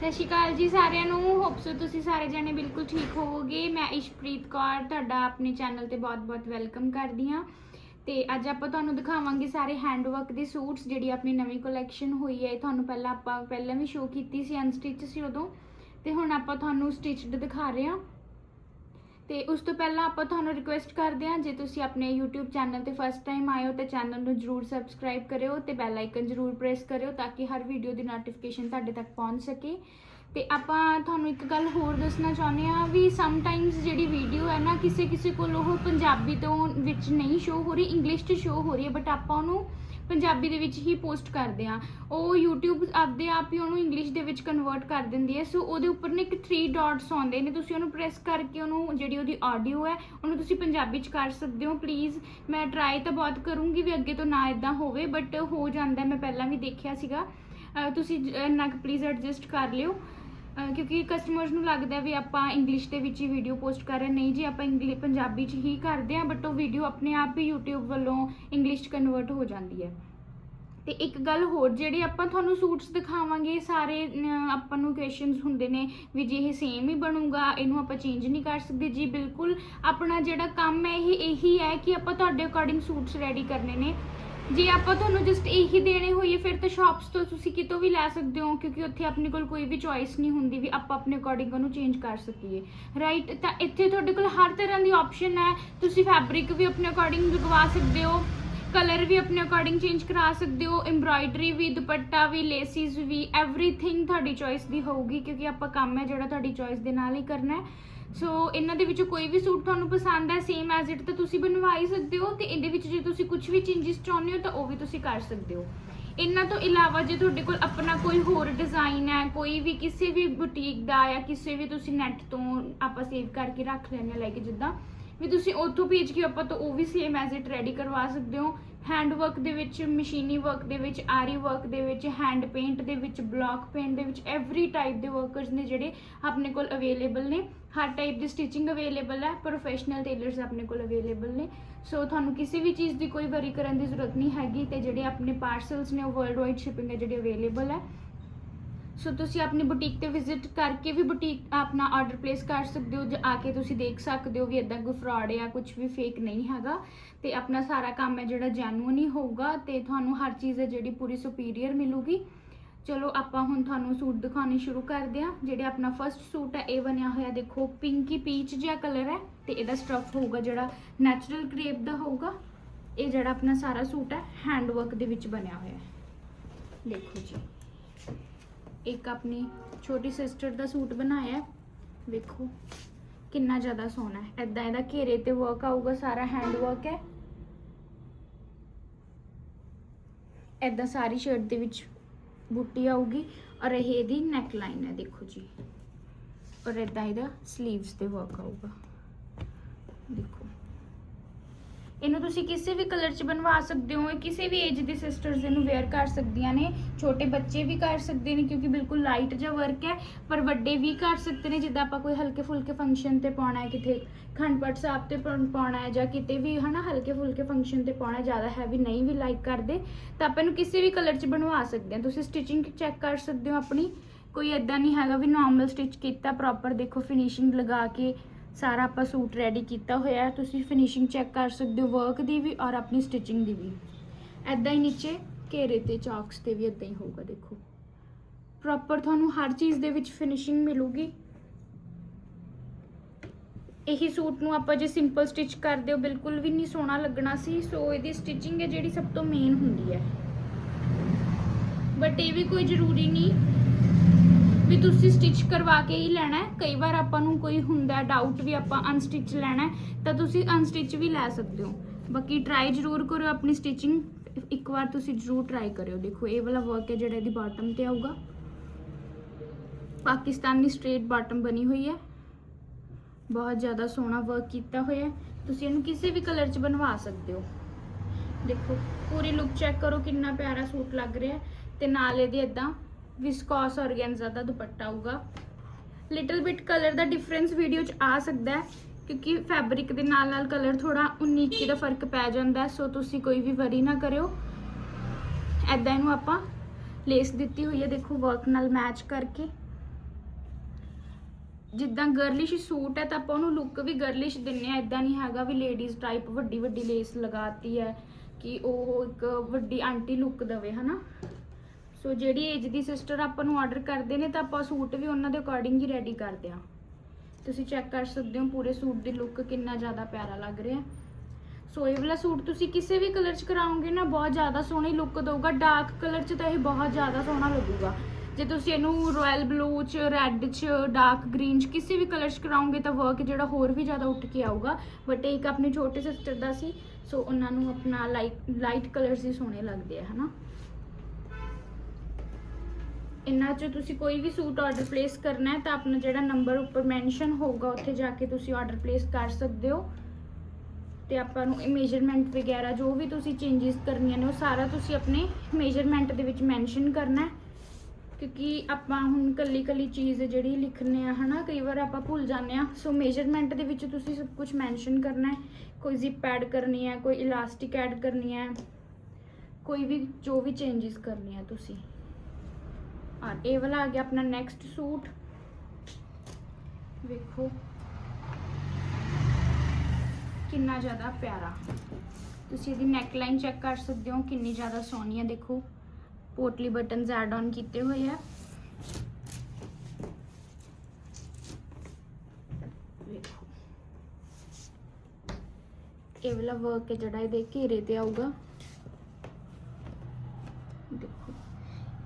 ਸਤਿ ਸ਼੍ਰੀ ਅਕਾਲ ਜੀ ਸਾਰਿਆਂ ਨੂੰ। ਹੋਪ ਸੋ ਤੁਸੀਂ ਸਾਰੇ ਜਣੇ ਬਿਲਕੁਲ ਠੀਕ ਹੋਵੋਗੇ। ਮੈਂ ਇਸ਼ਪ੍ਰੀਤ ਕੌਰ, ਤੁਹਾਡਾ ਆਪਣੇ ਚੈਨਲ ਤੇ ਬਹੁਤ-ਬਹੁਤ ਵੈਲਕਮ ਕਰਦੀ ਹਾਂ। ਤੇ ਅੱਜ ਆਪਾਂ ਤੁਹਾਨੂੰ ਦਿਖਾਵਾਂਗੇ ਸਾਰੇ ਹੈਂਡਵਰਕ ਦੇ ਸੂਟਸ, ਜਿਹੜੀ ਆਪਣੀ ਨਵੀਂ ਕਲੈਕਸ਼ਨ ਹੋਈ ਹੈ। ਇਹ ਤੁਹਾਨੂੰ ਪਹਿਲਾਂ ਆਪਾਂ ਪਹਿਲਾਂ ਵੀ ਸ਼ੋਅ ਕੀਤੀ ਸੀ ਅਨਸਟਿਚ ਸੀ ਉਦੋਂ। ਤੇ ਹੁਣ ਆਪਾਂ ਤੁਹਾਨੂੰ ਸਟਿਚਡ ਦਿਖਾ ਰਹੇ ਹਾਂ। ਤੇ ਉਸ ਤੋਂ ਪਹਿਲਾਂ ਆਪਾਂ ਤੁਹਾਨੂੰ ਰਿਕੁਐਸਟ ਕਰਦੇ ਹਾਂ, ਜੇ ਤੁਸੀਂ ਆਪਣੇ YouTube ਚੈਨਲ ਤੇ ਫਸਟ ਟਾਈਮ ਆਏ ਹੋ ਤੇ ਚੈਨਲ ਨੂੰ ਜਰੂਰ ਸਬਸਕ੍ਰਾਈਬ ਕਰਿਓ ਤੇ ਬੈਲ ਆਈਕਨ ਜਰੂਰ ਪ੍ਰੈਸ ਕਰਿਓ ਤਾਂ ਕਿ ਹਰ ਵੀਡੀਓ ਦੀ ਨੋਟੀਫਿਕੇਸ਼ਨ ਤੁਹਾਡੇ ਤੱਕ ਪਹੁੰਚ ਸਕੇ। ਤੇ ਆਪਾਂ ਤੁਹਾਨੂੰ ਇੱਕ ਗੱਲ ਹੋਰ ਦੱਸਣਾ ਚਾਹੁੰਦੇ ਆ ਵੀ ਸਮ ਟਾਈਮਸ ਜਿਹੜੀ ਵੀਡੀਓ ਹੈ ਨਾ ਕਿਸੇ ਕਿਸੇ ਕੋਲ ਉਹ ਪੰਜਾਬੀ ਤੋਂ ਵਿੱਚ ਨਹੀਂ ਸ਼ੋ ਹੋ ਰਹੀ ਇੰਗਲਿਸ਼ 'ਚ ਸ਼ੋ ਹੋ ਰਹੀ ਹੈ ਬਟ ਆਪਾਂ ਉਹਨੂੰ ਪੰਜਾਬੀ ਦੇ ਵਿੱਚ ਹੀ ਪੋਸਟ ਕਰਦੇ ਆ। ਉਹ YouTube ਆਪਦੇ ਆਪ ਹੀ ਉਹਨੂੰ ਇੰਗਲਿਸ਼ ਦੇ ਵਿੱਚ ਕਨਵਰਟ ਕਰ ਦਿੰਦੀ ਹੈ। ਸੋ ਉਹਦੇ ਉੱਪਰ ਨੇ ਇੱਕ 3 ਡਾਟਸ ਆਉਂਦੇ ਨੇ। ਤੁਸੀਂ ਉਹਨੂੰ ਪ੍ਰੈਸ ਕਰਕੇ ਉਹਨੂੰ ਜਿਹੜੀ ਉਹਦੀ ਆਡੀਓ ਹੈ, ਉਹਨੂੰ ਤੁਸੀਂ ਪੰਜਾਬੀ ਚ ਕਰ ਸਕਦੇ ਹੋ। ਪਲੀਜ਼ ਮੈਂ ਟਰਾਈ ਤਾਂ ਬਹੁਤ ਕਰੂੰਗੀ ਵੀ ਅੱਗੇ ਤੋਂ ਨਾ ਇਦਾਂ ਹੋਵੇ ਬਟ ਹੋ ਜਾਂਦਾ। ਮੈਂ ਪਹਿਲਾਂ ਵੀ ਦੇਖਿਆ ਸੀਗਾ। ਤੁਸੀਂ ਜ- ਇੰਨਾ ਕੁ ਪਲੀਜ਼ ਐਡਜਸਟ ਕਰ ਲਿਓ। ਅਹ ਕਿਉਂਕਿ ਕਸਟਮਰਸ ਨੂੰ ਲੱਗਦਾ ਵੀ ਆਪਾਂ ਇੰਗਲਿਸ਼ ਦੇ ਵਿੱਚ ਹੀ ਵੀਡੀਓ ਪੋਸਟ ਕਰ ਰਹੇ ਨਹੀਂ ਜੀ ਆਪਾਂ ਇੰਗਲਿਸ਼ ਪੰਜਾਬੀ ਚ ਹੀ ਕਰਦੇ ਹਾਂ ਬਟ ਉਹ ਵੀਡੀਓ ਆਪਣੇ ਆਪ ਹੀ YouTube ਵੱਲੋਂ ਇੰਗਲਿਸ਼ ਚ ਕਨਵਰਟ ਹੋ ਜਾਂਦੀ ਹੈ। ਤੇ ਇੱਕ ਗੱਲ ਹੋਰ ਜਿਹੜੇ ਆਪਾਂ ਤੁਹਾਨੂੰ ਸੂਟਸ ਦਿਖਾਵਾਂਗੇ ਸਾਰੇ ਅਮ, ਆਪਾਂ ਨੂੰ ਕੁਐਸਚਨਸ ਹੁੰਦੇ ਨੇ ਵੀ ਜੇ ਇਹ ਸੇਮ ਹੀ ਬਣੂਗਾ ਇਹਨੂੰ ਆਪਾਂ ਚੇਂਜ ਨਹੀਂ ਕਰ ਸਕਦੇ। ਜੀ ਬਿਲਕੁਲ। ਆਪਣਾ ਜਿਹੜਾ ਕੰਮ ਹੈ ਇਹ ਇਹੀ ਹੈ ਕਿ ਆਪਾਂ ਤੁਹਾਡੇ ਅਕੋਰਡਿੰਗ ਸੂਟਸ ਰੈਡੀ ਕਰਨੇ ਨੇ। ਜੇ ਆਪਾਂ ਤੁਹਾਨੂੰ ਜਸਟ ਇਹੀ ਦੇਣੇ ਹੋਈਏ, ਫਿਰ ਤਾਂ ਸ਼ਾਪਸ ਤੋਂ ਤੁਸੀਂ ਕਿਤੋਂ ਵੀ ਲੈ ਸਕਦੇ ਹੋ, ਕਿਉਂਕਿ ਉੱਥੇ ਆਪਣੇ ਕੋਲ ਕੋਈ ਵੀ ਚੋਇਸ ਨਹੀਂ ਹੁੰਦੀ ਵੀ ਆਪਾਂ ਆਪਣੇ ਅਕੋਰਡਿੰਗ ਉਹਨੂੰ ਚੇਂਜ ਕਰ ਸਕੀਏ। ਰਾਈਟ ਤਾਂ ਇੱਥੇ ਤੁਹਾਡੇ ਕੋਲ ਹਰ ਤਰ੍ਹਾਂ ਦੀ ਆਪਸ਼ਨ ਹੈ। ਤੁਸੀਂ ਫੈਬਰਿਕ ਵੀ ਆਪਣੇ ਅਕੋਰਡਿੰਗ ਲਗਵਾ ਸਕਦੇ ਹੋ ਕਲਰ ਵੀ ਆਪਣੇ ਅਕੋਰਡਿੰਗ ਚੇਂਜ ਕਰਾ ਸਕਦੇ ਹੋ ਐਮਬ੍ਰਾਇਡਰੀ ਵੀ, ਦੁਪੱਟਾ ਵੀ ਲੇਸਿਸ ਵੀ ਐਵਰੀਥਿੰਗ ਤੁਹਾਡੀ ਚੋਇਸ ਦੀ ਹੋਊਗੀ, ਕਿਉਂਕਿ ਆਪਾਂ ਕੰਮ ਹੈ ਜਿਹੜਾ ਤੁਹਾਡੀ ਚੋਇਸ ਦੇ ਨਾਲ ਹੀ ਕਰਨਾ ਹੈ। ਸੋ ਇਹਨਾਂ ਦੇ ਵਿੱਚੋਂ ਕੋਈ ਵੀ ਸੂਟ ਤੁਹਾਨੂੰ ਪਸੰਦ ਹੈ ਸੇਮ ਐਜ਼ ਇਟ ਤਾਂ ਤੁਸੀਂ ਬਣਵਾ ਹੀ ਸਕਦੇ ਹੋ ਤੇ ਇਹਦੇ ਵਿੱਚ ਜੇ ਤੁਸੀਂ ਕੁਝ ਵੀ ਚੇਂਜਸ ਚਾਹੁੰਦੇ ਹੋ ਤਾਂ ਉਹ ਵੀ ਤੁਸੀਂ ਕਰ ਸਕਦੇ ਹੋ। ਇਹਨਾਂ ਤੋਂ ਇਲਾਵਾ ਜੇ ਤੁਹਾਡੇ ਕੋਲ ਆਪਣਾ ਕੋਈ ਹੋਰ ਡਿਜ਼ਾਈਨ ਹੈ, ਕੋਈ ਵੀ ਕਿਸੇ ਵੀ ਬੁਟੀਕ ਦਾ ਜਾਂ ਕਿਸੇ ਵੀ ਤੁਸੀਂ ਨੈਟ ਤੋਂ ਆਪਾਂ ਸੇਵ ਕਰਕੇ ਰੱਖ ਲੈਣੇ ਲਾਈਕ ਜਿੱਦਾਂ ਵੀ ਤੁਸੀਂ ਉੱਥੋਂ ਭੇਜ ਕੇ ਆਪਾਂ ਤੋਂ ਉਹ ਵੀ ਸੇਮ ਐਜ਼ ਇਟ ਰੈਡੀ ਕਰਵਾ ਸਕਦੇ ਹੋ। ਹੈਂਡ ਵਰਕ ਦੇ ਵਿੱਚ, ਮਸ਼ੀਨੀ ਵਰਕ ਦੇ ਵਿੱਚ, ਆਰੀ ਵਰਕ ਦੇ ਵਿੱਚ, ਹੈਂਡ ਪੇਂਟ ਦੇ ਵਿੱਚ, ਬਲੌਕ ਪੇਂਟ ਦੇ ਵਿੱਚ ਐਵਰੀ ਟਾਈਪ ਦੇ ਵਰਕਰਸ ਨੇ ਜਿਹੜੇ ਆਪਣੇ ਕੋਲ ਅਵੇਲੇਬਲ ਨੇ। ਹਰ ਟਾਈਪ ਦੀ ਸਟਿਚਿੰਗ ਅਵੇਲੇਬਲ ਹੈ ਪ੍ਰੋਫੈਸ਼ਨਲ ਟੇਲਰਸ ਆਪਣੇ ਕੋਲ ਅਵੇਲੇਬਲ ਨੇ। ਸੋ ਤੁਹਾਨੂੰ ਕਿਸੇ ਵੀ ਚੀਜ਼ ਦੀ ਕੋਈ ਵਰੀ ਕਰਨ ਦੀ ਜ਼ਰੂਰਤ ਨਹੀਂ ਹੈਗੀ ਤੇ ਜਿਹੜੇ ਆਪਣੇ ਪਾਰਸਲਸ ਨੇ, ਉਹ ਵਰਲਡ ਵਾਈਡ ਸ਼ਿਪਿੰਗ ਹੈ, ਜਿਹੜੀ ਅਵੇਲੇਬਲ ਹੈ। ਸੋ ਤੁਸੀਂ ਆਪਣੀ ਬੁਟੀਕ ਤੇ ਵਿਜ਼ਿਟ ਕਰਕੇ ਵੀ ਬੁਟੀਕ ਆਪਣਾ ਆਰਡਰ ਪਲੇਸ ਕਰ ਸਕਦੇ ਹੋ, ਜਾਂ ਆ ਕੇ ਤੁਸੀਂ ਦੇਖ ਸਕਦੇ ਹੋ ਵੀ ਇਦਾਂ ਕੋਈ ਫਰਾਡ ਜਾਂ ਕੁਝ ਵੀ ਫੇਕ ਨਹੀਂ ਹੈਗਾ। ਤੇ ਆਪਣਾ ਸਾਰਾ ਕੰਮ ਹੈ ਜਿਹੜਾ ਜੈਨੂਇਨ ਹੀ ਹੋਊਗਾ, ਤੇ ਤੁਹਾਨੂੰ ਹਰ ਚੀਜ਼ ਹੈ ਜਿਹੜੀ ਪੂਰੀ ਸੁਪੀਰੀਅਰ ਮਿਲੂਗੀ। ਚਲੋ, ਆਪਾਂ ਹੁਣ ਤੁਹਾਨੂੰ ਸੂਟ ਦਿਖਾਉਣੇ ਸ਼ੁਰੂ ਕਰਦੇ ਹਾਂ। ਜਿਹੜੇ ਆਪਣਾ ਫਰਸਟ ਸੂਟ ਹੈ, ਇਹ ਬਣਿਆ ਹੋਇਆ ਦੇਖੋ ਪਿੰਕੀ ਪੀਚ ਜਿਹਾ ਕਲਰ ਹੈ, ਤੇ ਇਹਦਾ ਸਟਫ ਹੋਊਗਾ ਜਿਹੜਾ ਨੈਚੁਰਲ ਕ੍ਰੇਪ ਦਾ ਹੋਊਗਾ। ਇਹ ਜਿਹੜਾ ਆਪਣਾ ਸਾਰਾ ਸੂਟ ਹੈ ਹੈਂਡ ਵਰਕ ਦੇ ਵਿੱਚ ਬਣਿਆ ਹੋਇਆ ਹੈ। ਦੇਖੋ ਜੀ। ਇੱਕ ਆਪਣੀ ਛੋਟੀ ਸਿਸਟਰ ਦਾ ਸੂਟ ਬਣਾਇਆ ਹੈ। ਵੇਖੋ, ਕਿੰਨਾ ਜ਼ਿਆਦਾ ਸੋਹਣਾ ਹੈ। ਐਦਾਂ ਇਹਦਾ ਘੇਰੇ ਤੇ ਵਰਕ ਆਊਗਾ, ਸਾਰਾ ਹੈਂਡ ਵਰਕ ਹੈ। ਐਦਾਂ ਸਾਰੀ ਸ਼ਰਟ ਦੇ ਵਿੱਚ ਬੂਟੀ ਆਊਗੀ ਔਰ ਇਹ ਇਹਦੀ ਨੈਕ ਲਾਈਨ ਹੈ, ਦੇਖੋ ਜੀ। ਔਰ ਐਦਾਂ ਇਹਦਾ 슬ੀਵਸ ਤੇ ਵਰਕ ਆਊਗਾ। ਦੇਖੋ। ਇਹਨੂੰ ਤੁਸੀਂ ਕਿਸੇ ਵੀ ਕਲਰ 'ਚ ਬਣਵਾ ਸਕਦੇ ਹੋ ਕਿਸੇ ਵੀ ਏਜ ਦੀ ਸਿਸਟਰਸ ਇਹਨੂੰ ਵੇਅਰ ਕਰ ਸਕਦੀਆਂ ਨੇ, ਛੋਟੇ ਬੱਚੇ ਵੀ ਕਰ ਸਕਦੇ ਨੇ ਕਿਉਂਕਿ ਬਿਲਕੁਲ ਲਾਈਟ ਜਿਹਾ ਵਰਕ ਹੈ, ਪਰ ਵੱਡੇ ਵੀ ਕਰ ਸਕਦੇ ਨੇ, ਜਿੱਦਾਂ ਆਪਾਂ ਕੋਈ ਹਲਕੇ ਫੁਲਕੇ ਫੰਕਸ਼ਨ ਤੇ ਪਾਉਣਾ ਹੈ, ਕਿਤੇ ਖੰਡ ਪਾਠ ਸਾਹਿਬ ਤੇ ਪਾ- ਪਾਉਣਾ ਹੈ ਜਾਂ ਕਿਤੇ ਵੀ, ਹਨਾ, ਹਲਕੇ ਫੁਲਕੇ ਫੰਕਸ਼ਨ ਤੇ ਪਾਉਣਾ ਜ਼ਿਆਦਾ ਹੈਵੀ ਨਹੀਂ ਵੀ ਲਾਈਕ ਕਰਦੇ, ਤਾਂ ਆਪਾਂ ਇਹਨੂੰ ਕਿਸੇ ਵੀ ਕਲਰ 'ਚ ਬਣਵਾ ਸਕਦੇ ਹਾਂ। ਤੁਸੀਂ ਸਟਿਚਿੰਗ ਚੈੱਕ ਕਰ ਸਕਦੇ ਹੋ ਆਪਣੀ, ਕੋਈ ਐਦਾਂ ਨਹੀਂ ਹੈਗਾ ਵੀ ਨਾਰਮਲ ਸਟਿਚ ਕੀਤਾ ਪ੍ਰੋਪਰ ਦੇਖੋ ਫਿਨਿਸ਼ਿੰਗ ਲਗਾ ਕੇ ਸਾਰਾ ਆਪਾਂ ਸੂਟ ਰੈਡੀ ਕੀਤਾ ਹੋਇਆ ਹੈ। ਤੁਸੀਂ ਫਿਨਿਸ਼ਿੰਗ ਚੈੱਕ ਕਰ ਸਕਦੇ ਹੋ ਵਰਕ ਦੀ ਵੀ ਔਰ ਆਪਣੀ ਸਟਿਚਿੰਗ ਦੀ ਵੀ। ਐਦਾਂ ਹੀ ਨੀਚੇ ਘੇਰੇ ਤੇ ਚਾਕਸ ਤੇ ਵੀ ਐਦਾਂ ਹੀ ਹੋਊਗਾ, ਦੇਖੋ। ਪ੍ਰੋਪਰ ਤੁਹਾਨੂੰ ਹਰ ਚੀਜ਼ ਦੇ ਵਿੱਚ ਫਿਨਿਸ਼ਿੰਗ ਮਿਲੂਗੀ। ਇਹੀ ਸੂਟ ਨੂੰ ਆਪਾਂ ਜੇ ਸਿੰਪਲ ਸਟਿਚ ਕਰਦੇ ਹੋ, ਬਿਲਕੁਲ ਵੀ ਨਹੀਂ ਸੋਹਣਾ ਲੱਗਣਾ ਸੀ। ਸੋ ਇਹਦੀ ਸਟਿਚਿੰਗ ਹੈ ਜਿਹੜੀ ਸਭ ਤੋਂ ਮੇਨ ਹੁੰਦੀ ਹੈ। ਬਟ ਇਹ ਵੀ ਕੋਈ ਜ਼ਰੂਰੀ ਨਹੀਂ ਵੀ ਤੁਸੀਂ ਸਟਿਚ ਕਰਵਾ ਕੇ ਹੀ ਲੈਣਾ ਹੈ। ਕਈ ਵਾਰ ਆਪਾਂ ਨੂੰ ਕੋਈ ਹੁੰਦਾ ਡਾਊਟ ਵੀ ਆਪਾਂ ਅਨਸਟਿਚ ਲੈਣਾ ਹੈ, ਤਾਂ ਤੁਸੀਂ ਅਨਸਟਿਚ ਵੀ ਲੈ ਸਕਦੇ ਹੋ। ਬਾਕੀ ਟਰਾਈ ਜ਼ਰੂਰ ਕਰੋ ਆਪਣੀ ਸਟਿਚਿੰਗ ਇੱਕ ਵਾਰ ਤੁਸੀਂ ਜ਼ਰੂਰ ਟਰਾਈ ਕਰਿਓ। ਦੇਖੋ, ਇਹ ਵਾਲਾ ਵਰਕ ਹੈ ਜਿਹੜਾ ਇਹਦੀ ਬਾਟਮ ਤੇ ਆਊਗਾ। ਪਾਕਿਸਤਾਨੀ ਸਟ੍ਰੇਟ ਬਾਟਮ ਬਣੀ ਹੋਈ ਹੈ। ਬਹੁਤ ਜ਼ਿਆਦਾ ਸੋਹਣਾ ਵਰਕ ਕੀਤਾ ਹੋਇਆ ਹੈ। ਤੁਸੀਂ ਇਹਨੂੰ ਕਿਸੇ ਵੀ ਕਲਰ 'ਚ ਬਣਵਾ ਸਕਦੇ ਹੋ। ਦੇਖੋ, ਪੂਰੀ ਲੁੱਕ ਚੈੱਕ ਕਰੋ ਕਿੰਨਾ ਪਿਆਰਾ ਸੂਟ ਲੱਗ ਰਿਹਾ ਹੈ ਤੇ ਨਾਲ ਇਹਦੇ ਇਦਾਂ ਵਿਸਕੋਸ ਔਰਗੈਂਜ਼ਾ ਦਾ ਦੁਪੱਟਾ ਆਊਗਾ। ਲਿਟਲ ਬਿਟ ਕਲਰ ਦਾ ਡਿਫਰੈਂਸ ਵੀਡੀਓ 'ਚ ਆ ਸਕਦਾ ਹੈ, ਕਿਉਂਕਿ ਫੈਬਰਿਕ ਦੇ ਨਾਲ ਨਾਲ ਕਲਰ ਥੋੜਾ 19 21 ਦਾ ਫ਼ਰਕ ਪੈ ਜਾਂਦਾ ਸੋ ਤੁਸੀਂ ਕੋਈ ਵੀ ਵਰੀ ਨਾ ਕਰਿਓ। ਐਦਾਂ ਇਹਨੂੰ ਆਪਾਂ ਲੇਸ ਦਿੱਤੀ ਹੋਈ ਹੈ, ਦੇਖੋ ਵਰਕ ਨਾਲ ਮੈਚ ਕਰਕੇ। ਜਿੱਦਾਂ ਗਰਲਿਸ਼ ਸੂਟ ਹੈ, ਤਾਂ ਆਪਾਂ ਉਹਨੂੰ ਲੁੱਕ ਵੀ ਗਰਲਿਸ਼ ਦਿੰਨੇ ਆ ਇਦਾਂ ਨਹੀਂ ਹੈਗਾ ਵੀ ਲੇਡੀਜ਼ ਟਾਈਪ ਵੱਡੀ ਵੱਡੀ ਲੇਸ ਲਗਾਤੀ ਹੈ, ਕਿ ਉਹ ਇੱਕ ਵੱਡੀ ਆਂਟੀ ਲੁੱਕ ਦਵੇ, ਹਨਾ? ਸੋ ਜਿਹੜੀ ਏਜ ਦੀ ਸਿਸਟਰ ਆਪਾਂ ਨੂੰ ਆਰਡਰ ਕਰਦੇ ਨੇ, ਤਾਂ ਆਪਾਂ ਸੂਟ ਵੀ ਉਹਨਾਂ ਦੇ ਅਕੋਰਡਿੰਗ ਹੀ ਰੈਡੀ ਕਰਦੇ ਆ ਤੁਸੀਂ ਚੈੱਕ ਕਰ ਸਕਦੇ ਹੋ, ਪੂਰੇ ਸੂਟ ਦੀ ਲੁੱਕ ਕਿੰਨਾ ਜ਼ਿਆਦਾ ਪਿਆਰਾ ਲੱਗ ਰਿਹਾ ਸੋ ਇਹ ਵਾਲਾ ਸੂਟ ਤੁਸੀਂ ਕਿਸੇ ਵੀ ਕਲਰ 'ਚ ਕਰਾਓਗੇ ਨਾ, ਬਹੁਤ ਜ਼ਿਆਦਾ ਸੋਹਣੀ ਲੁੱਕ ਦਊਗਾ। ਡਾਰਕ ਕਲਰ 'ਚ ਤਾਂ ਇਹ ਬਹੁਤ ਜ਼ਿਆਦਾ ਸੋਹਣਾ ਲੱਗੂਗਾ। ਜੇ ਤੁਸੀਂ ਇਹਨੂੰ ਰਾਇਲ ਬਲੂ 'ਚ ਰੈੱਡ 'ਚ ਡਾਰਕ ਗ੍ਰੀਨ 'ਚ ਕਿਸੇ ਵੀ ਕਲਰ 'ਚ ਕਰਾਓਗੇ, ਤਾਂ ਵਰਕ ਜਿਹੜਾ ਹੋਰ ਵੀ ਜ਼ਿਆਦਾ ਉੱਠ ਕੇ ਆਊਗਾ। ਬਟ ਇਹ ਇੱਕ ਆਪਣੀ ਛੋਟੇ ਸਿਸਟਰ ਦਾ ਸੀ ਸੋ ਉਹਨਾਂ ਨੂੰ ਆਪਣਾ ਲਾਈਟ ਲਾਈਟ ਕਲਰਸ ਹੀ ਸੋਹਣੇ ਲੱਗਦੇ ਆ, ਹਨਾ? ਇਹਨਾਂ 'ਚ ਤੁਸੀਂ ਕੋਈ ਵੀ ਸੂਟ ਆਰਡਰ ਪਲੇਸ ਕਰਨਾ ਹੈ ਤਾਂ ਆਪਣਾ ਜਿਹੜਾ ਨੰਬਰ ਉੱਪਰ ਮੈਂਸ਼ਨ ਹੋਊਗਾ, ਉੱਥੇ ਜਾ ਕੇ ਤੁਸੀਂ ਆਰਡਰ ਪਲੇਸ ਕਰ ਸਕਦੇ ਹੋ। ਤੇ ਆਪਾਂ ਨੂੰ ਮੇਜਰਮੈਂਟ ਵਗੈਰਾ ਜੋ ਵੀ ਤੁਸੀਂ ਚੇਂਜਸ ਕਰਨੀਆਂ ਨੇ, ਉਹ ਸਾਰਾ ਤੁਸੀਂ ਆਪਣੇ ਮੇਜਰਮੈਂਟ ਦੇ ਵਿੱਚ ਮੈਂਸ਼ਨ ਕਰਨਾ ਕਿਉਂਕਿ ਆਪਾਂ ਹੁਣ ਕੱਲੀ ਕੱਲੀ ਚੀਜ਼ ਜਿਹੜੀ ਲਿਖਨੇ ਆ, ਹਨਾ, ਕਈ ਵਾਰ ਆਪਾਂ ਭੁੱਲ ਜਾਂਦੇ ਆ ਸੋ ਮੇਜਰਮੈਂਟ ਦੇ ਵਿੱਚ ਤੁਸੀਂ ਸਭ ਕੁਝ ਮੈਂਸ਼ਨ ਕਰਨਾ ਹੈ। ਕੋਈ ਜ਼ਿਪ ਐਡ ਕਰਨੀ ਹੈ, ਕੋਈ ਇਲਾਸਟਿਕ ਐਡ ਕਰਨੀ ਹੈ। ਕੋਈ ਵੀ ਜੋ ਵੀ ਚੇਂਜਸ ਕਰਨੀ ਹੈ ਤੁਸੀਂ। ਔਰ ਇਹ ਵਾਲਾ ਆ ਗਿਆ ਆਪਣਾ ਨੈਕਸਟ ਸੂਟ ਵੇਖੋ ਕਿੰਨਾ ਜ਼ਿਆਦਾ ਪਿਆਰਾ ਤੁਸੀਂ ਇਹਦੀ ਨੈਕ ਲਾਈਨ ਚੈੱਕ ਕਰ ਸਕਦੇ ਹੋ ਕਿੰਨੀ ਜ਼ਿਆਦਾ ਸੋਹਣੀ ਹੈ ਦੇਖੋ ਪੋਟਲੀ ਬਟਨਸ ਐਡ ਆਨ ਕੀਤੇ ਹੋਏ ਆ ਵੇਖੋ ਇਹ ਵਾਲਾ ਵਰਕ ਹੈ ਜਿਹੜਾ ਇਹਦੇ ਘੇਰੇ ਤੇ ਆਊਗਾ ਦੇਖੋ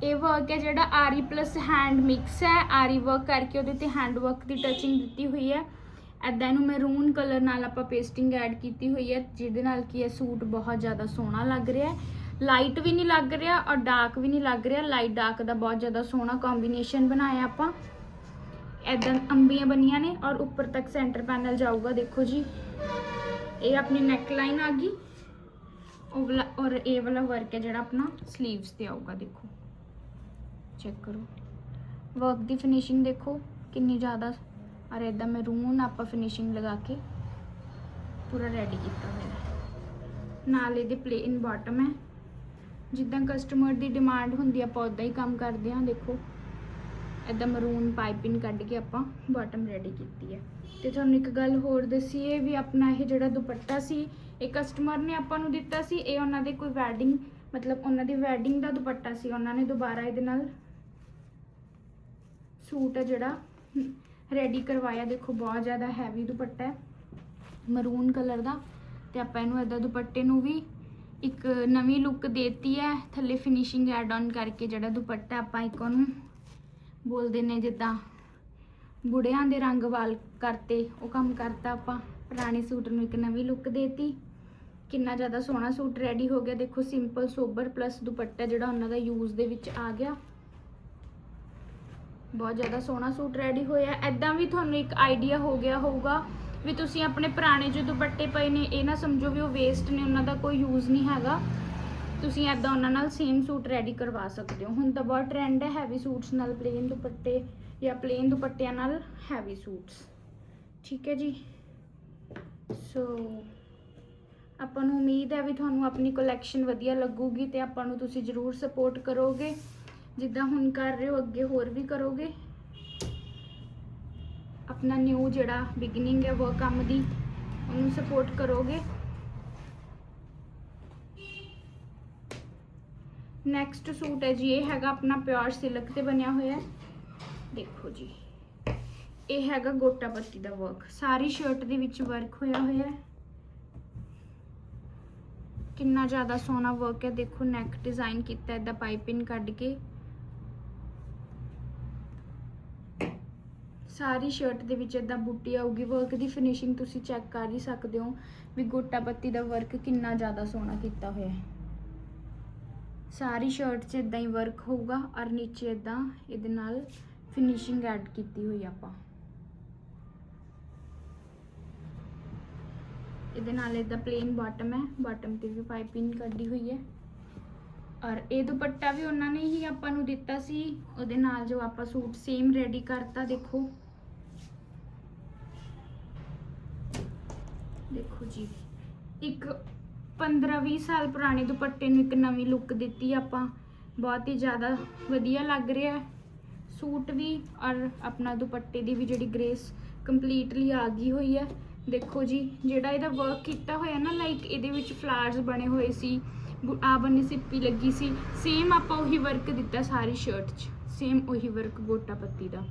ਇਹ ਵਰਕ ਹੈ ਜਿਹੜਾ ਆਰੀ ਪਲੱਸ ਹੈਂਡ ਮਿਕਸ ਹੈ। ਆਰੀ ਵਰਕ ਕਰਕੇ ਉਹਦੇ ਤੇ ਹੈਂਡ ਵਰਕ ਦੀ ਟਚਿੰਗ ਦਿੱਤੀ ਹੋਈ ਹੈ। ਐਦਾਂ ਇਹਨੂੰ ਮੈਰੂਨ ਕਲਰ ਨਾਲ ਆਪਾਂ ਪੇਸਟਿੰਗ ਐਡ ਕੀਤੀ ਹੋਈ ਹੈ, ਜਿਹਦੇ ਨਾਲ ਕੀ ਇਹ ਸੂਟ ਬਹੁਤ ਜ਼ਿਆਦਾ ਸੋਹਣਾ ਲੱਗ ਰਿਹਾ ਹੈ। ਲਾਈਟ ਵੀ ਨਹੀਂ ਲੱਗ ਰਿਹਾ ਔਰ ਡਾਰਕ ਵੀ ਨਹੀਂ ਲੱਗ ਰਿਹਾ। ਲਾਈਟ ਡਾਰਕ ਦਾ ਬਹੁਤ ਜ਼ਿਆਦਾ ਸੋਹਣਾ ਕੰਬੀਨੇਸ਼ਨ ਬਣਾਇਆ ਆਪਾਂ। ਐਦਾਂ ਅੰਬੀਆਂ ਬਣੀਆਂ ਨੇ ਔਰ ਉੱਪਰ ਤੱਕ ਸੈਂਟਰ ਪੈਨਲ ਜਾਊਗਾ, ਦੇਖੋ ਜੀ। ਇਹ ਆਪਣੀ ਨੈਕ ਲਾਈਨ ਆ ਗਈ। ਉਹ ਵਾਲਾ ਔਰ ਇਹ ਵਾਲਾ ਵਰਕ ਹੈ ਜਿਹੜਾ ਆਪਣਾ 슬ੀਵਸ ਤੇ ਆਊਗਾ, ਦੇਖੋ। ਚੈੱਕ ਕਰੋ। ਵਰਕ ਦੀ ਫਿਨਿਸ਼ਿੰਗ ਦੇਖੋ ਕਿੰਨੀ ਜ਼ਿਆਦਾ ਔਰ ਇਦਾਂ ਮੈਰੂਨ ਆਪਾਂ ਫਿਨਿਸ਼ਿੰਗ ਲਗਾ ਕੇ ਪੂਰਾ ਰੈਡੀ ਕੀਤਾ ਹੋਇਆ ਨਾਲ ਇਹਦੇ ਪਲੇਨ ਬਾਟਮ ਹੈ। ਜਿੱਦਾਂ ਕਸਟਮਰ ਦੀ ਡਿਮਾਂਡ ਹੁੰਦੀ ਆ, ਆਪਾਂ ਉਦਾਂ ਹੀ ਕੰਮ ਕਰਦੇ ਹਾਂ ਦੇਖੋ। ਇਦਾਂ ਮਰੂਨ ਪਾਈਪਿੰਗ ਕੱਢ ਕੇ ਆਪਾਂ ਬਾਟਮ ਰੈਡੀ ਕੀਤੀ ਹੈ। ਤੇ ਤੁਹਾਨੂੰ ਇੱਕ ਗੱਲ ਹੋਰ ਦੱਸੀਏ ਵੀ ਆਪਣਾ ਇਹ ਜਿਹੜਾ ਦੁਪੱਟਾ ਸੀ ਇਹ ਕਸਟਮਰ ਨੇ ਆਪਾਂ ਨੂੰ ਦਿੱਤਾ ਸੀ ਇਹ ਉਹਨਾਂ ਦੇ ਕੋਈ ਵੈਡਿੰਗ ਮਤਲਬ ਉਹਨਾਂ ਦੀ ਵੈਡਿੰਗ ਦਾ ਦੁਪੱਟਾ ਸੀ ਉਹਨਾਂ ਨੇ ਦੁਬਾਰਾ ਇਹਦੇ ਨਾਲ ਸੂਟ ਹੈ ਜਿਹੜਾ ਰੈਡੀ ਕਰਵਾਇਆ। ਦੇਖੋ, ਬਹੁਤ ਜ਼ਿਆਦਾ ਹੈਵੀ ਦੁਪੱਟਾ ਹੈ। ਮਰੂਨ ਕਲਰ ਦਾ। ਤੇ ਆਪਾਂ ਇਹਨੂੰ ਇਦਾਂ ਦੁਪੱਟੇ ਨੂੰ ਵੀ ਇੱਕ ਨਵੀਂ ਲੁੱਕ ਦੇਤੀ ਹੈ। ਥੱਲੇ ਫਿਨਿਸ਼ਿੰਗ ਐਡ ਆਨ ਕਰਕੇ ਜਿਹੜਾ ਦੁਪੱਟਾ ਆਪਾਂ ਇੱਕ ਉਹਨੂੰ ਬੋਲਦੇ ਨੇ ਜਿੱਦਾਂ ਬੁੜਿਆਂ ਦੇ ਰੰਗ ਵਾਲ ਕਰਤੇ, ਉਹ ਕੰਮ ਕਰਤਾ ਆਪਾਂ। ਪੁਰਾਣੇ ਸੂਟ ਨੂੰ ਇੱਕ ਨਵੀਂ ਲੁੱਕ ਦੇਤੀ। ਕਿੰਨਾ ਜ਼ਿਆਦਾ ਸੋਹਣਾ ਸੂਟ ਰੈਡੀ ਹੋ ਗਿਆ। ਦੇਖੋ ਸਿੰਪਲ ਸੋਬਰ ਪਲੱਸ ਦੁਪੱਟਾ ਜਿਹੜਾ ਉਹਨਾਂ ਦਾ ਯੂਜ਼ ਦੇ ਵਿੱਚ ਆ ਗਿਆ। ਬਹੁਤ ਜ਼ਿਆਦਾ ਸੋਹਣਾ ਸੂਟ ਰੈਡੀ ਹੋਇਆ ਐਦਾਂ ਵੀ ਤੁਹਾਨੂੰ ਇੱਕ ਆਈਡੀਆ ਹੋ ਗਿਆ ਹੋਊਗਾ ਵੀ ਤੁਸੀਂ ਆਪਣੇ ਪੁਰਾਣੇ ਜੋ ਦੁਪੱਟੇ ਪਏ ਨੇ, ਇਹ ਨਾ ਸਮਝੋ ਵੀ ਉਹ ਵੇਸਟ ਨੇ, ਉਹਨਾਂ ਦਾ ਕੋਈ ਯੂਜ਼ ਨਹੀਂ ਹੈਗਾ। ਤੁਸੀਂ ਐਦਾਂ ਉਹਨਾਂ ਨਾਲ ਸੇਮ ਸੂਟ ਰੈਡੀ ਕਰਵਾ ਸਕਦੇ ਹੋ। ਹੁਣ ਤਾਂ ਬਹੁਤ ਟ੍ਰੈਂਡ ਹੈ ਹੈਵੀ ਸੂਟਸ ਨਾਲ ਪਲੇਨ ਦੁਪੱਟੇ ਜਾਂ ਪਲੇਨ ਦੁਪੱਟਿਆਂ ਨਾਲ ਹੈਵੀ ਸੂਟਸ ਠੀਕ ਹੈ ਜੀ? ਸੋ ਆਪਾਂ ਨੂੰ ਉਮੀਦ ਹੈ ਵੀ ਤੁਹਾਨੂੰ ਆਪਣੀ ਕਲੈਕਸ਼ਨ ਵਧੀਆ ਲੱਗੂਗੀ ਤੇ ਆਪਾਂ ਨੂੰ ਤੁਸੀਂ ਜ਼ਰੂਰ ਸਪੋਰਟ ਕਰੋਗੇ। ਜਿੱਦਾਂ ਹੁਣ ਕਰ ਰਹੇ ਹੋ, ਅੱਗੇ ਹੋਰ ਵੀ ਕਰੋਗੇ? ਆਪਣਾ ਨਿਊ ਜਿਹੜਾ ਬਿਗਨਿੰਗ ਹੈ, ਉਹ ਕੰਮ ਦੀ, ਉਹਨੂੰ ਸਪੋਰਟ ਕਰੋਗੇ? ਨੈਕਸਟ ਸੂਟ ਹੈ ਜੀ, ਇਹ ਹੈਗਾ ਆਪਣਾ ਪਿਓਰ ਸਿਲਕ ਤੇ ਬਣਿਆ ਹੋਇਆ। ਹੈ ਦੇਖੋ ਜੀ, ਇਹ ਹੈਗਾ ਗੋਟਾ ਪੱਤੀ ਦਾ ਵਰਕ ਸਾਰੀ ਸ਼ਰਟ ਦੇ ਵਿੱਚ ਵਰਕ ਹੋਇਆ ਹੋਇਆ ਹੈ। ਕਿੰਨਾ ਜ਼ਿਆਦਾ ਸੋਹਣਾ ਵਰਕ ਹੈ, ਦੇਖੋ ਨੈਕ ਡਿਜ਼ਾਈਨ ਕੀਤਾ ਇਦਾਂ ਪਾਈਪਿੰਗ ਕੱਢ ਕੇ। ਸਾਰੀ ਸ਼ਰਟ ਦੇ ਵਿੱਚ ਇਦਾਂ ਬੂਟੀ ਆਊਗੀ। ਵਰਕ ਦੀ ਫਿਨਿਸ਼ਿੰਗ ਤੁਸੀਂ ਚੈੱਕ ਕਰ ਹੀ ਸਕਦੇ ਹੋ ਵੀ ਗੋਟਾ ਪੱਤੀ ਦਾ ਵਰਕ ਕਿੰਨਾ ਜ਼ਿਆਦਾ ਸੋਹਣਾ ਕੀਤਾ ਹੋਇਆ ਹੈ। ਸਾਰੀ ਸ਼ਰਟ 'ਚ ਇਦਾਂ ਹੀ ਵਰਕ ਹੋਊਗਾ ਔਰ ਨੀਚੇ ਇਦਾਂ ਇਹਦੇ ਨਾਲ ਫਿਨਿਸ਼ਿੰਗ ਐਡ ਕੀਤੀ ਹੋਈ ਆਪਾਂ। ਇਹਦੇ ਨਾਲ ਇਹਦਾ ਪਲੇਨ ਬਾਟਮ ਹੈ। ਬਾਟਮ ਤੇ ਵੀ ਪਾਈਪਿੰਗ ਕੱਢੀ ਹੋਈ ਹੈ। ਔਰ ਇਹ ਦੁਪੱਟਾ ਵੀ ਉਹਨਾਂ ਨੇ ਹੀ ਆਪਾਂ ਨੂੰ ਦਿੱਤਾ ਸੀ। ਉਹਦੇ ਨਾਲ ਜੋ ਆਪਾਂ ਸੂਟ ਸੇਮ ਰੈਡੀ ਕਰਤਾ, ਦੇਖੋ। ਦੇਖੋ ਜੀ, ਇੱਕ 15-20 ਸਾਲ ਪੁਰਾਣੇ ਦੁਪੱਟੇ ਨੂੰ ਇੱਕ ਨਵੀਂ ਲੁੱਕ ਦਿੱਤੀ ਆਪਾਂ। ਬਹੁਤ ਹੀ ਜ਼ਿਆਦਾ ਵਧੀਆ ਲੱਗ ਰਿਹਾ ਸੂਟ ਵੀ ਔਰ ਆਪਣਾ ਦੁਪੱਟੇ ਦੀ ਵੀ ਜਿਹੜੀ ਗ੍ਰੇਸ ਕੰਪਲੀਟਲੀ ਆ ਗਈ ਹੋਈ ਹੈ। ਦੇਖੋ ਜੀ, ਜਿਹੜਾ ਇਹਦਾ ਵਰਕ ਕੀਤਾ ਹੋਇਆ ਨਾ ਲਾਈਕ ਇਹਦੇ ਵਿੱਚ ਫਲਾਵਰਸ ਬਣੇ ਹੋਏ ਸੀ ਆ ਬੰਨੀ ਸਿੱਪੀ ਲੱਗੀ ਸੀ। ਸੇਮ ਆਪਾਂ ਉਹੀ ਵਰਕ ਦਿੱਤਾ ਸਾਰੀ ਸ਼ਰਟ 'ਚ। ਸੇਮ ਉਹੀ ਵਰਕ ਗੋਟਾ ਪੱਤੀ ਦਾ।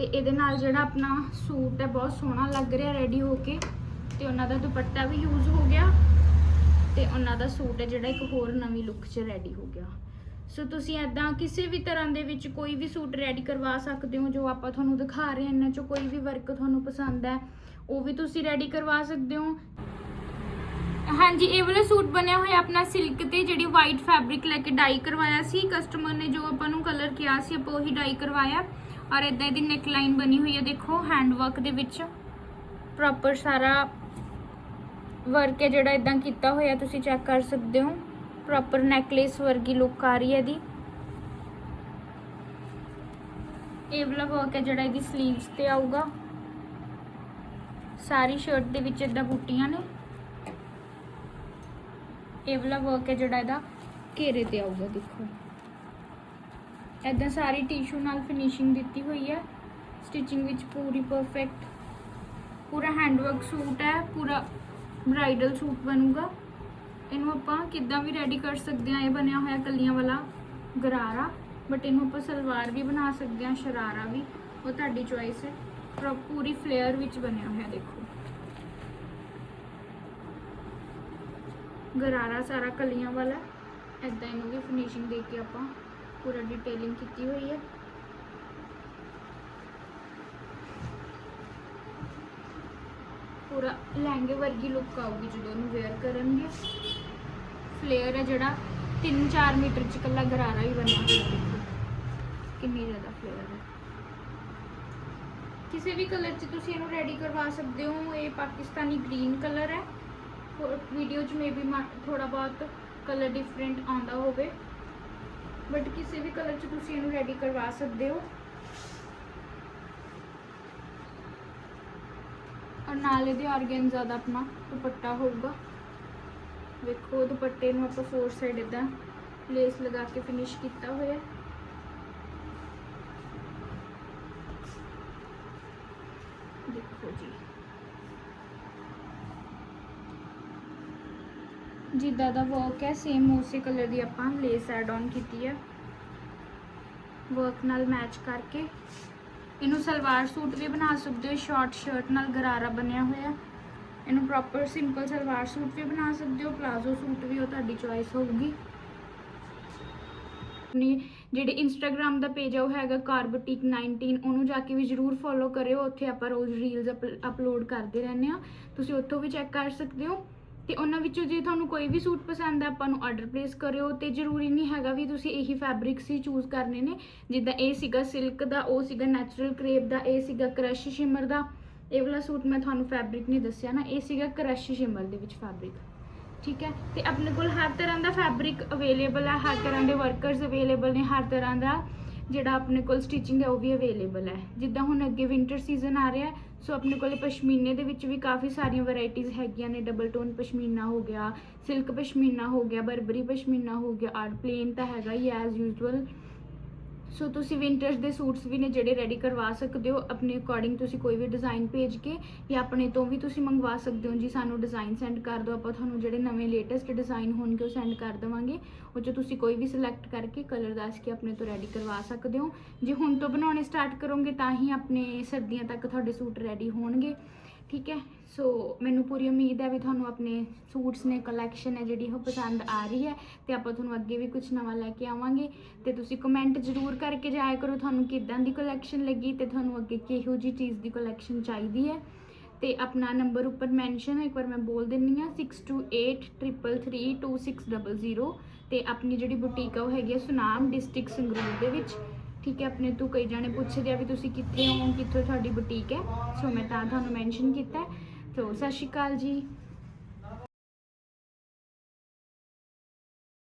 ਤੇ ਇਹਦੇ ਨਾਲ ਜਿਹੜਾ ਆਪਣਾ ਸੂਟ ਹੈ, ਬਹੁਤ ਸੋਹਣਾ ਲੱਗ ਰਿਹਾ ਰੈਡੀ ਹੋ ਕੇ। ਤੇ ਉਹਨਾਂ ਦਾ ਦੁਪੱਟਾ ਵੀ ਯੂਜ਼ ਹੋ ਗਿਆ। ਤੇ ਉਹਨਾਂ ਦਾ ਸੂਟ ਹੈ ਜਿਹੜਾ ਇੱਕ ਹੋਰ ਨਵੀਂ ਲੁੱਕ 'ਚ ਰੈਡੀ ਹੋ ਗਿਆ। ਸੋ ਤੁਸੀਂ ਐਦਾਂ ਕਿਸੇ ਵੀ ਤਰ੍ਹਾਂ ਦੇ ਵਿੱਚ ਕੋਈ ਵੀ ਸੂਟ ਰੈਡੀ ਕਰਵਾ ਸਕਦੇ ਹੋ, ਜੋ ਆਪਾਂ ਤੁਹਾਨੂੰ ਦਿਖਾ ਰਹੇ ਹਾਂ, ਇਹਨਾਂ 'ਚੋਂ ਕੋਈ ਵੀ ਵਰਕ ਤੁਹਾਨੂੰ ਪਸੰਦ ਹੈ, ਉਹ ਵੀ ਤੁਸੀਂ ਰੈਡੀ ਕਰਵਾ ਸਕਦੇ ਹੋ। ਹਾਂਜੀ, ਇਹ ਵਾਲਾ ਸੂਟ ਬਣਿਆ ਹੋਇਆ ਆਪਣਾ ਸਿਲਕ ਤੇ, ਜਿਹੜੀ ਵਾਈਟ ਫੈਬਰਿਕ ਲੈ ਕੇ ਡਾਈ ਕਰਵਾਇਆ ਸੀ। ਕਸਟਮਰ ਨੇ ਜੋ ਆਪਾਂ ਨੂੰ ਕਲਰ ਕਿਹਾ ਸੀ, ਆਪਾਂ ਉਹੀ ਡਾਈ ਕਰਵਾਇਆ। ਔਰ ਇਦਾਂ ਇਹਦੀ ਨੈਕ ਲਾਈਨ ਬਣੀ ਹੋਈ ਹੈ, ਦੇਖੋ ਹੈਂਡ ਵਰਕ ਦੇ ਵਿੱਚ। ਪ੍ਰੋਪਰ ਸਾਰਾ ਵਰਕ ਹੈ ਜਿਹੜਾ ਇਦਾਂ ਕੀਤਾ ਹੋਇਆ, ਤੁਸੀਂ ਚੈੱਕ ਕਰ ਸਕਦੇ ਹੋ। ਪ੍ਰੋਪਰ ਨੈਕਲੇਸ ਵਰਗੀ ਲੁੱਕ ਆ ਰਹੀ ਹੈ ਇਹਦੀ। ਇਹ ਵਾਲਾ ਵਰਕ ਹੈ ਜਿਹੜਾ ਇਹਦੀ 슬ੀਵਸ ਤੇ ਆਊਗਾ। ਸਾਰੀ ਸ਼ਰਟ ਦੇ ਵਿੱਚ ਇਦਾਂ ਬੂਟੀਆਂ ਨੇ। ਇਹ ਵਾਲਾ ਵਰਕ ਹੈ ਜਿਹੜਾ ਇਹਦਾ ਘੇਰੇ ਤੇ ਆਊਗਾ, ਦੇਖੋ। ਇਦਾਂ ਸਾਰੀ ਟਿਸ਼ੂ ਨਾਲ ਫਿਨਿਸ਼ਿੰਗ ਦਿੱਤੀ ਹੋਈ ਹੈ। ਸਟਿਚਿੰਗ ਵਿੱਚ ਪੂਰੀ ਪਰਫੈਕਟ ਪੂਰਾ ਹੈਂਡਵਰਕ ਸੂਟ ਹੈ, ਪੂਰਾ ਬ੍ਰਾਈਡਲ ਸੂਟ ਬਣੂਗਾ। ਇਹਨੂੰ ਆਪਾਂ ਕਿੱਦਾਂ ਵੀ ਰੈਡੀ ਕਰ ਸਕਦੇ ਹਾਂ, ਇਹ ਬਣਿਆ ਹੋਇਆ ਕਲੀਆਂ ਵਾਲਾ ਗਰਾਰਾ। ਬਟ ਇਹਨੂੰ ਆਪਾਂ ਸਲਵਾਰ ਵੀ ਬਣਾ ਸਕਦੇ ਹਾਂ, ਸ਼ਰਾਰਾ ਵੀ। ਉਹ ਤੁਹਾਡੀ ਚੋਇਸ ਹੈ। ਪਰ ਪੂਰੀ ਫਲੇਅਰ ਵਿੱਚ ਬਣਿਆ ਹੋਇਆ, ਦੇਖੋ। ਗਰਾਰਾ ਸਾਰਾ ਕਲੀਆਂ ਵਾਲਾ। ਐਦਾਂ ਇਹਨੂੰ ਵੀ ਫਿਨਿਸ਼ਿੰਗ ਦੇ ਕੇ ਆਪਾਂ ਪੂਰਾ ਡਿਟੇਲਿੰਗ ਕੀਤੀ ਹੋਈ ਹੈ। ਪੂਰਾ ਲਹਿੰਗੇ ਵਰਗੀ ਲੁੱਕ ਆਊਗੀ ਜਦੋਂ ਉਹਨੂੰ ਵੇਅਰ ਕਰਨਗੇ। ਫਲੇਅਰ ਹੈ ਜਿਹੜਾ 3-4 ਮੀਟਰ ਚ ਇਕੱਲਾ ਗਰਾਰਾ ਹੀ ਬਣਿਆ ਹੋਇਆ ਕਿੰਨੀ ਜ਼ਿਆਦਾ ਫਲੇਅਰ ਹੈ। ਕਿਸੇ ਵੀ ਕਲਰ 'ਚ ਤੁਸੀਂ ਇਹਨੂੰ ਰੈਡੀ ਕਰਵਾ ਸਕਦੇ ਹੋ। ਇਹ ਪਾਕਿਸਤਾਨੀ ਗ੍ਰੀਨ ਕਲਰ ਹੈ। ਵੀਡੀਓ 'ਚ ਮੇਬੀ ਥੋੜਾ ਬਹੁਤ ਕਲਰ ਡਿਫਰੈਂਟ ਆਉਂਦਾ ਹੋਵੇ। ਬਟ ਕਿਸੇ ਵੀ ਕਲਰ 'ਚ ਤੁਸੀਂ ਇਹਨੂੰ ਰੈਡੀ ਕਰਵਾ ਸਕਦੇ ਹੋ। ਔਰ ਨਾਲ ਇਹਦੇ ਆਰਗੈਂਜ਼ਾ ਦਾ ਆਪਣਾ ਦੁਪੱਟਾ ਹੋਊਗਾ। ਵੇਖੋ, ਦੁਪੱਟੇ ਨੂੰ ਆਪਾਂ ਫੋਰ ਸਾਈਡ ਇਦਾਂ ਲੇਸ ਲਗਾ ਕੇ ਫਿਨਿਸ਼ ਕੀਤਾ ਹੋਇਆ। ਦੇਖੋ ਜੀ। ਜਿੱਦਾਂ ਦਾ ਵਰਕ ਹੈ ਸੇਮ ਉਸੇ ਕਲਰ ਦੀ ਆਪਾਂ ਲੇਸ ਐਡ ਆਨ ਕੀਤੀ ਹੈ। ਵਰਕ ਨਾਲ ਮੈਚ ਕਰਕੇ। ਇਹਨੂੰ ਸਲਵਾਰ ਸੂਟ ਵੀ ਬਣਾ ਸਕਦੇ ਹੋ ਸ਼ਾਰਟ ਸ਼ਰਟ ਨਾਲ ਗਰਾਰਾ ਬਣਿਆ ਹੋਇਆ ਇਹਨੂੰ ਪ੍ਰੋਪਰ ਸਿੰਪਲ ਸਲਵਾਰ ਸੂਟ ਵੀ ਬਣਾ ਸਕਦੇ ਹੋ ਪਲਾਜ਼ੋ ਸੂਟ ਵੀ ਉਹ ਤੁਹਾਡੀ ਚੋਇਸ ਹੋਊਗੀ। ਆਪਣੀ ਜਿਹੜੇ ਇੰਸਟਾਗ੍ਰam ਦਾ ਪੇਜ ਹੈ ਉਹ ਹੈਗਾ ਕਾਰ ਬੁਟੀਕ 19 ਉਹਨੂੰ ਜਾ ਕੇ ਵੀ ਜਰੂਰ ਫੋਲੋ ਕਰਿਓ। ਉੱਥੇ ਆਪਾਂ ਰੋਜ਼ ਰੀਲਸ ਅਪਲੋਡ ਕਰਦੇ ਰਹਿੰਦੇ ਆ ਤੁਸੀਂ ਉੱਥੋਂ ਵੀ ਚੈੱਕ ਕਰ ਸਕਦੇ ਹੋ। ਤੇ ਉਹਨਾਂ ਵਿੱਚੋਂ ਜੇ ਤੁਹਾਨੂੰ ਕੋਈ ਵੀ ਸੂਟ ਪਸੰਦ ਹੈ, ਆਪਾਂ ਨੂੰ ਆਰਡਰ ਪਲੇਸ ਕਰਿਓ ਤੇ ਜ਼ਰੂਰੀ ਨਹੀਂ ਹੈਗਾ ਵੀ ਤੁਸੀਂ ਇਹੀ ਫੈਬਰਿਕਸ ਹੀ ਚੂਜ਼ ਕਰਨੇ ਨੇ। ਜਿੱਦਾਂ ਇਹ ਸੀਗਾ ਸਿਲਕ ਦਾ, ਉਹ ਸੀਗਾ ਨੈਚੁਰਲ ਕਰੇਪ ਦਾ, ਇਹ ਸੀਗਾ ਕਰਸ਼ ਸ਼ਿਮਰ ਦਾ। ਇਹ ਵਾਲਾ ਸੂਟ ਮੈਂ ਤੁਹਾਨੂੰ ਫੈਬਰਿਕ ਨਹੀਂ ਦੱਸਿਆ ਨਾ, ਇਹ ਸੀਗਾ ਕਰਸ਼ ਸ਼ਿਮਰ ਦੇ ਵਿੱਚ ਫੈਬਰਿਕ ਠੀਕ ਹੈ? ਤੇ ਆਪਣੇ ਕੋਲ ਹਰ ਤਰ੍ਹਾਂ ਦਾ ਫੈਬਰਿਕ ਅਵੇਲੇਬਲ ਹੈ, ਹਰ ਤਰ੍ਹਾਂ ਦੇ ਵਰਕਰਸ ਅਵੇਲੇਬਲ ਨੇ, ਹਰ ਤਰ੍ਹਾਂ ਦਾ ਜਿਹੜਾ ਆਪਣੇ ਕੋਲ ਸਟਿਚਿੰਗ ਹੈ, ਉਹ ਵੀ ਅਵੇਲੇਬਲ ਹੈ। ਜਿੱਦਾਂ ਹੁਣ ਅੱਗੇ ਵਿੰਟਰ ਸੀਜ਼ਨ ਆ ਰਿਹਾ ਸੋ ਆਪਣੇ ਕੋਲੇ ਪਸ਼ਮੀਨੇ ਦੇ ਵਿੱਚ ਵੀ ਕਾਫੀ ਸਾਰੀਆਂ ਵੈਰਾਈਟੀਆਂ ਹੈਗੀਆਂ ਨੇ ਡਬਲ ਟੋਨ ਪਸ਼ਮੀਨਾ ਹੋ ਗਿਆ ਸਿਲਕ ਪਸ਼ਮੀਨਾ ਹੋ ਗਿਆ, ਬਰਬਰੀ ਪਸ਼ਮੀਨਾ ਹੋ ਗਿਆ ਆਰ ਪਲੇਨ ਤਾਂ ਹੈਗਾ ਹੀ ਐਜ਼ ਯੂਜੂਅਲ ਸੋ ਤੁਸੀਂ ਵਿੰਟਰਸ ਦੇ ਸੂਟਸ ਵੀ ਨੇ ਜਿਹੜੇ ਰੈਡੀ ਕਰਵਾ ਸਕਦੇ ਹੋ। ਆਪਣੇ ਅਕੋਰਡਿੰਗ ਤੁਸੀਂ ਕੋਈ ਵੀ ਡਿਜ਼ਾਈਨ ਭੇਜ ਕੇ ਜਾਂ ਆਪਣੇ ਤੋਂ ਵੀ ਤੁਸੀਂ ਮੰਗਵਾ ਸਕਦੇ ਹੋ। ਜੀ, ਸਾਨੂੰ ਡਿਜ਼ਾਈਨ ਸੈਂਡ ਕਰ ਦਿਓ। ਆਪਾਂ ਤੁਹਾਨੂੰ ਜਿਹੜੇ ਨਵੇਂ ਲੇਟੈਸਟ ਡਿਜ਼ਾਈਨ ਹੋਣਗੇ ਉਹ ਸੈਂਡ ਕਰ ਦੇਵਾਂਗੇ। ਉਹ 'ਚੋਂ ਤੁਸੀਂ ਕੋਈ ਵੀ ਸਿਲੈਕਟ ਕਰਕੇ ਕਲਰ ਦੱਸ ਕੇ ਆਪਣੇ ਤੋਂ ਰੈਡੀ ਕਰਵਾ ਸਕਦੇ ਹੋ। ਜੇ ਹੁਣ ਤੋਂ ਬਣਾਉਣੇ ਸਟਾਰਟ ਕਰੋਗੇ, ਤਾਂ ਹੀ ਆਪਣੇ ਸਰਦੀਆਂ ਤੱਕ ਤੁਹਾਡੇ ਸੂਟ ਰੈਡੀ ਹੋਣਗੇ। ਠੀਕ ਹੈ? ਸੋ ਮੈਨੂੰ ਪੂਰੀ ਉਮੀਦ ਹੈ ਵੀ ਤੁਹਾਨੂੰ ਆਪਣੇ ਸੂਟਸ ਨੇ ਕਲੈਕਸ਼ਨ ਹੈ ਜਿਹੜੀ ਉਹ ਪਸੰਦ ਆ ਰਹੀ ਹੈ ਤੇ ਆਪਾਂ ਤੁਹਾਨੂੰ ਅੱਗੇ ਵੀ ਕੁਝ ਨਵਾਂ ਲੈ ਕੇ ਆਵਾਂਗੇ। ਤੇ ਤੁਸੀਂ ਕਮੈਂਟ ਜ਼ਰੂਰ ਕਰਕੇ ਜਾਇਆ ਕਰੋ ਤੁਹਾਨੂੰ ਕਿਦਾਂ ਦੀ ਕਲੈਕਸ਼ਨ ਲੱਗੀ ਤੇ ਤੁਹਾਨੂੰ ਅੱਗੇ ਕਿਹੋ ਜੀ ਚੀਜ਼ ਦੀ ਕਲੈਕਸ਼ਨ ਚਾਹੀਦੀ ਹੈ। ਤੇ ਆਪਣਾ ਨੰਬਰ ਉੱਪਰ ਮੈਂਸ਼ਨ ਹੈ, ਇੱਕ ਵਾਰ ਮੈਂ ਬੋਲ ਦਿੰਨੀ ਆ 6283332600 ਤੇ ਆਪਣੀ ਜਿਹੜੀ ਬੁਟੀਕ ਆ ਉਹ ਹੈਗੀ ਆ ਸੁਨਾਮ ਡਿਸਟ੍ਰਿਕਟ ਸੰਗਰੂਰ ਦੇ ਵਿੱਚ। ਠੀਕ ਹੈ, ਆਪਣੇ ਤੋਂ ਕਈ ਜਾਣੇ ਪੁੱਛਦੇ ਆ ਵੀ ਤੁਸੀਂ ਕਿੱਥੇ ਹੋ, ਕਿੱਥੋਂ ਤੁਹਾਡੀ ਬੁਟੀਕ ਹੈ। ਸੋ ਮੈਂ ਤਾਂ ਤੁਹਾਨੂੰ ਮੈਂਸ਼ਨ ਕੀਤਾ ਸੋ ਸਤਿ ਸ਼੍ਰੀ ਅਕਾਲ ਜੀ।